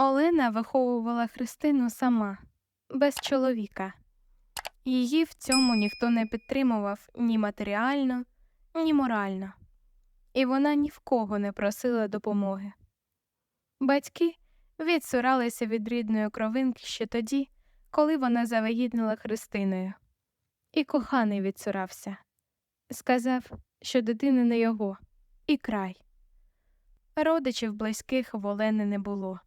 Олена виховувала Христину сама, без чоловіка. Її в цьому ніхто не підтримував ні матеріально, ні морально, і вона ні в кого не просила допомоги. Батьки відсуралися від рідної кровинки ще тоді, коли вона завагітнила Христиною. І коханий відсурався. Сказав, що дитина не його, і край. Родичів близьких в Олени не було,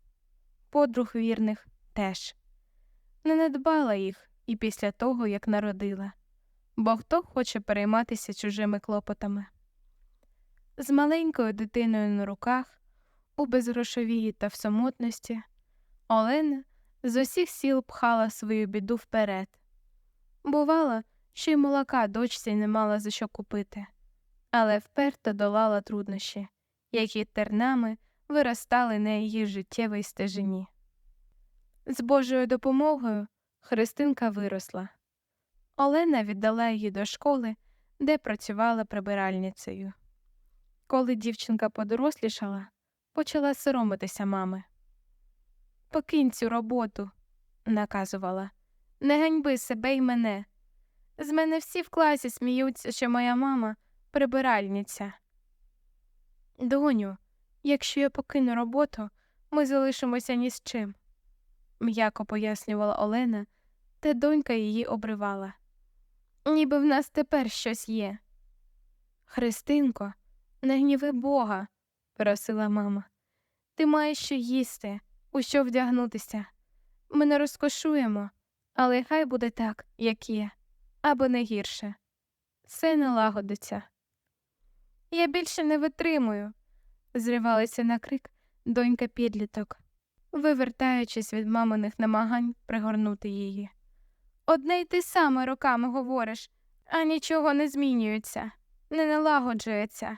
подруг вірних теж. Не надбала їх і після того, як народила, бо хто хоче перейматися чужими клопотами. З маленькою дитиною на руках, у безгрошовії та в самотності, Олена з усіх сіл пхала свою біду вперед. Бувало, що й молока дочці не мала за що купити, але вперто долала труднощі, які тернами виростали на її життєвій стежині. З Божою допомогою Христинка виросла. Олена віддала її до школи, де працювала прибиральницею. Коли дівчинка подорослішала, почала соромитися мами. Покинь цю роботу, наказувала, не ганьби себе й мене. З мене всі в класі сміються, що моя мама прибиральниця. Доню, якщо я покину роботу, ми залишимося ні з чим, м'яко пояснювала Олена, та донька її обривала. Ніби в нас тепер щось є. Христинко, не гніви Бога, просила мама. Ти маєш що їсти, у що вдягнутися. Ми не розкошуємо, але хай буде так, як є, або не гірше. Все налагодиться. Я більше не витримую, зривалася на крик донька підліток, вивертаючись від маминих намагань пригорнути її. Одне й ти саме роками говориш, а нічого не змінюється, не налагоджується.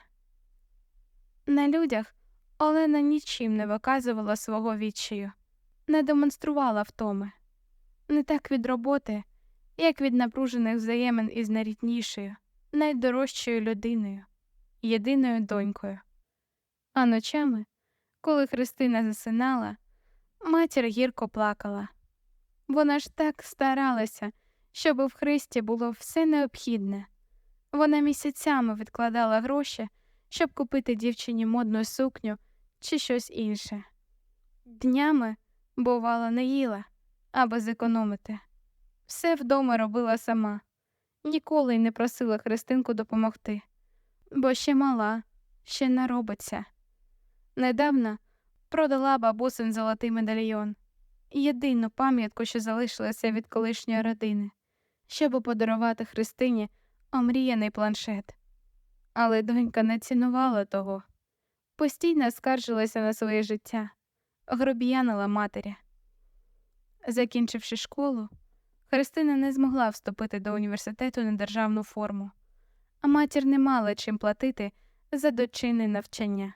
На людях Олена нічим не виказувала свого відчаю, не демонструвала втоми, не так від роботи, як від напружених взаємин із найріднішою, найдорожчою людиною, єдиною донькою. А ночами, коли Христина засинала, матір гірко плакала. Вона ж так старалася, щоб в Христі було все необхідне. Вона місяцями відкладала гроші, щоб купити дівчині модну сукню чи щось інше. Днями, бувало, не їла, аби зекономити. Все вдома робила сама, ніколи й не просила Христинку допомогти, бо ще мала, ще наробиться. Недавно продала бабусин золотий медальйон, єдину пам'ятку, що залишилася від колишньої родини, щоб подарувати Христині омріяний планшет. Але донька не цінувала того, постійно скаржилася на своє життя, грубіянила матері. Закінчивши школу, Христина не змогла вступити до університету на державну форму, а матір не мала чим платити за дочинне навчання.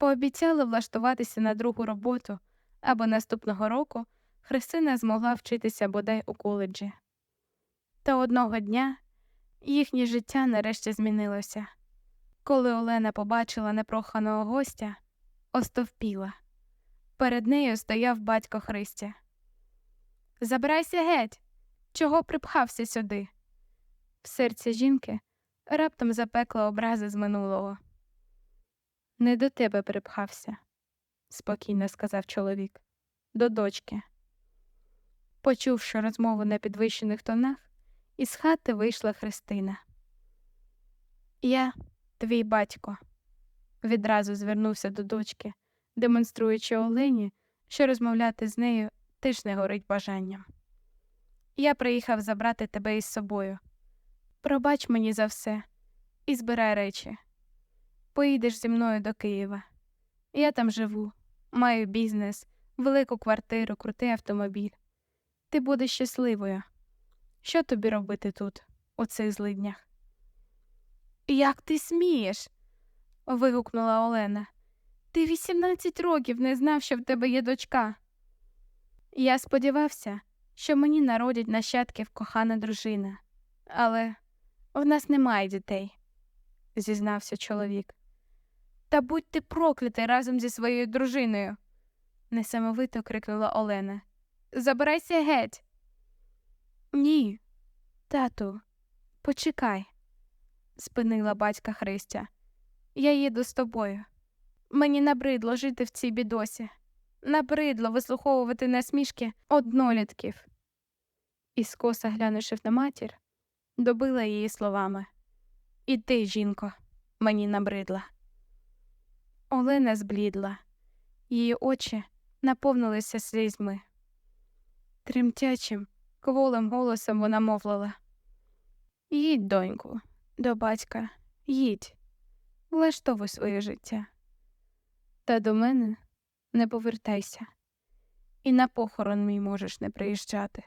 Пообіцяла влаштуватися на другу роботу, або наступного року Христина змогла вчитися бодай у коледжі. Та одного дня їхнє життя нарешті змінилося. Коли Олена побачила непроханого гостя, остовпіла. Перед нею стояв батько Христя. Забирайся геть, чого припхався сюди. В серці жінки раптом запекла образи з минулого. Не до тебе припхався, спокійно сказав чоловік, до дочки. Почувши розмову на підвищених тонах, із хати вийшла Христина. Я твій батько, відразу звернувся до дочки, демонструючи Олені, що розмовляти з нею теж не горить бажанням. Я приїхав забрати тебе із собою. Пробач мені за все і збирай речі. Поїдеш зі мною до Києва. Я там живу, маю бізнес, велику квартиру, крутий автомобіль. Ти будеш щасливою. Що тобі робити тут, у цих злиднях? Як ти смієш? вигукнула Олена. Ти 18 років не знав, що в тебе є дочка. Я сподівався, що мені народять нащадків кохана дружина, але в нас немає дітей, зізнався чоловік. Та будь ти проклятий разом зі своєю дружиною, несамовито крикнула Олена. Забирайся геть. Ні, тату, почекай, спинила батька Христя. Я їду з тобою. Мені набридло жити в цій бідосі. Набридло вислуховувати насмішки однолітків. І скоса глянувши на матір, добила її словами. І ти, жінко, мені набридла. Олена зблідла, її очі наповнилися слізьми. Тремтячим, кволим голосом вона мовлила Їдь, доньку, до батька, їдь, влаштовуй своє життя. Та до мене не повертайся, і на похорон мій можеш не приїжджати.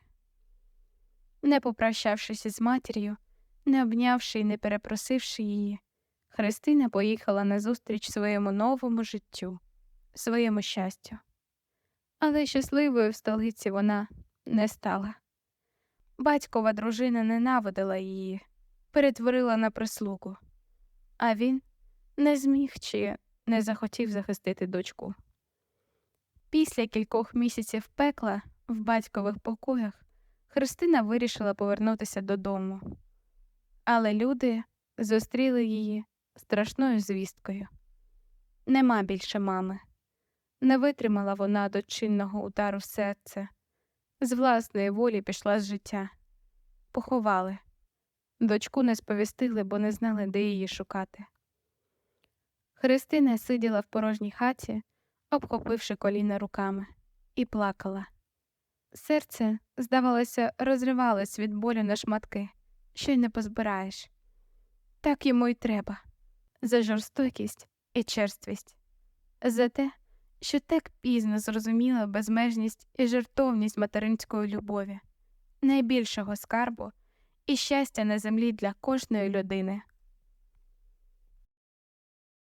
Не попрощавшись із матір'ю, не обнявши і не перепросивши її, Христина поїхала назустріч своєму новому життю, своєму щастю. Але щасливою в столиці вона не стала. Батькова дружина ненавидила її, перетворила на прислугу, а він не зміг чи не захотів захистити дочку. Після кількох місяців пекла в батькових покоях Христина вирішила повернутися додому, але люди зустріли її страшною звісткою. Нема більше мами. Не витримала вона дочинного удару в серце, з власної волі пішла з життя. Поховали. Дочку не сповістили, бо не знали, де її шукати. Христина сиділа в порожній хаті, обхопивши коліна руками, і плакала. Серце, здавалося, розривалось від болю на шматки, що й не позбираєш. Так йому й треба за жорстокість і черствість, за те, що так пізно зрозуміла безмежність і жертовність материнської любові, найбільшого скарбу і щастя на землі для кожної людини.